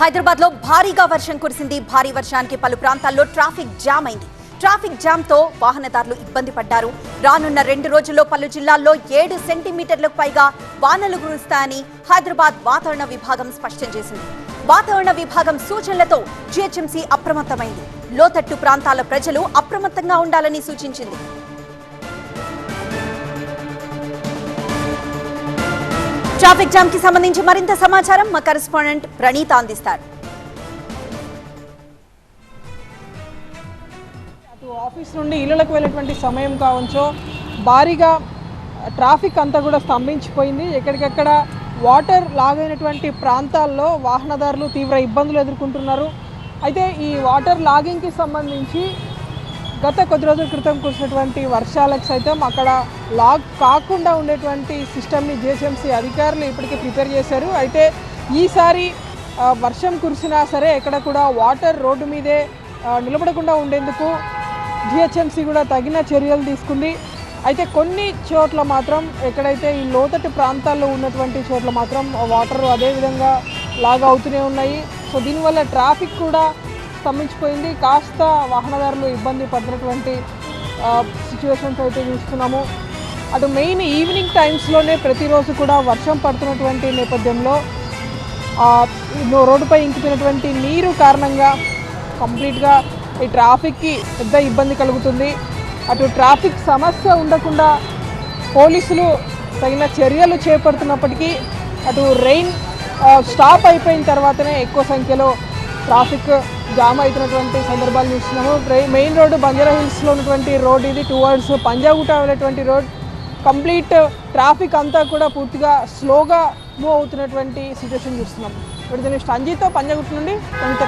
హైదరాబాద్లో భారీగా వర్షం కురిసింది. భారీ వర్షానికి పలు ప్రాంతాల్లో ట్రాఫిక్ జామ్ అయింది. ట్రాఫిక్ జామ్తో వాహనదారులు ఇబ్బంది పడ్డారు. రానున్న రెండు రోజుల్లో పలు జిల్లాల్లో ఏడు సెంటీమీటర్లకు పైగా వానలు కురుస్తాయని హైదరాబాద్ వాతావరణ విభాగం స్పష్టం చేసింది. వాతావరణ విభాగం సూచనలతో జిహెచ్ఎంసీ అప్రమత్తమైంది. లోతట్టు ప్రాంతాల ప్రజలు అప్రమత్తంగా ఉండాలని సూచించింది. ట్రాఫిక్ జామ్కి సంబంధించి మరింత సమాచారం మా కరెస్పాండెంట్ ప్రణీత అందిస్తారు. అటు ఆఫీస్ నుండి ఇళ్ళలకు వెళ్ళేటువంటి సమయం కావచ్చు. భారీగా ట్రాఫిక్ అంతా కూడా స్తంభించిపోయింది. ఎక్కడికక్కడ వాటర్ లాగైనటువంటి ప్రాంతాల్లో వాహనదారులు తీవ్ర ఇబ్బందులు ఎదుర్కొంటున్నారు. అయితే ఈ వాటర్ లాగింగ్కి సంబంధించి గత కొద్ది రోజుల క్రితం కురిసినటువంటి వర్షాలకు సైతం అక్కడ లాగ్ కాకుండా ఉండేటువంటి సిస్టమ్ని జేసీఎంసీ అధికారులు ఇప్పటికే ప్రిపేర్ చేశారు. అయితే ఈసారి వర్షం కురిసినా సరే ఎక్కడ కూడా వాటర్ రోడ్డు మీదే నిలబడకుండా ఉండేందుకు జిహెచ్ఎంసీ కూడా తగిన చర్యలు తీసుకుంది. అయితే కొన్ని చోట్ల మాత్రం ఎక్కడైతే ఈ లోతటి ప్రాంతాల్లో ఉన్నటువంటి చోట్ల మాత్రం వాటర్ అదే విధంగా లాగా అవుతూనే ఉన్నాయి. సో దీనివల్ల ట్రాఫిక్ కూడా స్తంభించిపోయింది. కాస్త వాహనదారులు ఇబ్బంది పడినటువంటి సిచ్యువేషన్స్ అయితే చూస్తున్నాము. అటు మెయిన్ ఈవినింగ్ టైమ్స్లోనే ప్రతిరోజు కూడా వర్షం పడుతున్నటువంటి నేపథ్యంలో రోడ్డుపై ఇంకిపోయినటువంటి నీరు కారణంగా కంప్లీట్గా ఈ ట్రాఫిక్కి పెద్ద ఇబ్బంది కలుగుతుంది. అటు ట్రాఫిక్ సమస్య ఉండకుండా పోలీసులు తగిన చర్యలు చేపడుతున్నప్పటికీ అటు రెయిన్ స్టాప్ అయిపోయిన తర్వాతనే ఎక్కువ సంఖ్యలో ట్రాఫిక్ జామ్ అవుతున్నటువంటి సందర్భాలు చూస్తున్నాము. మెయిన్ రోడ్డు బంజారా హిల్స్లో ఉన్నటువంటి రోడ్ ఇది. టువర్డ్స్ పంజాగుట వెళ్ళేటువంటి రోడ్. కంప్లీట్ ట్రాఫిక్ అంతా కూడా పూర్తిగా స్లోగా మూవ్ అవుతున్నటువంటి సిచ్యువేషన్ చూస్తున్నాం. ఇప్పుడు దీని సంజీతో పంజాగుట నుండి కవిత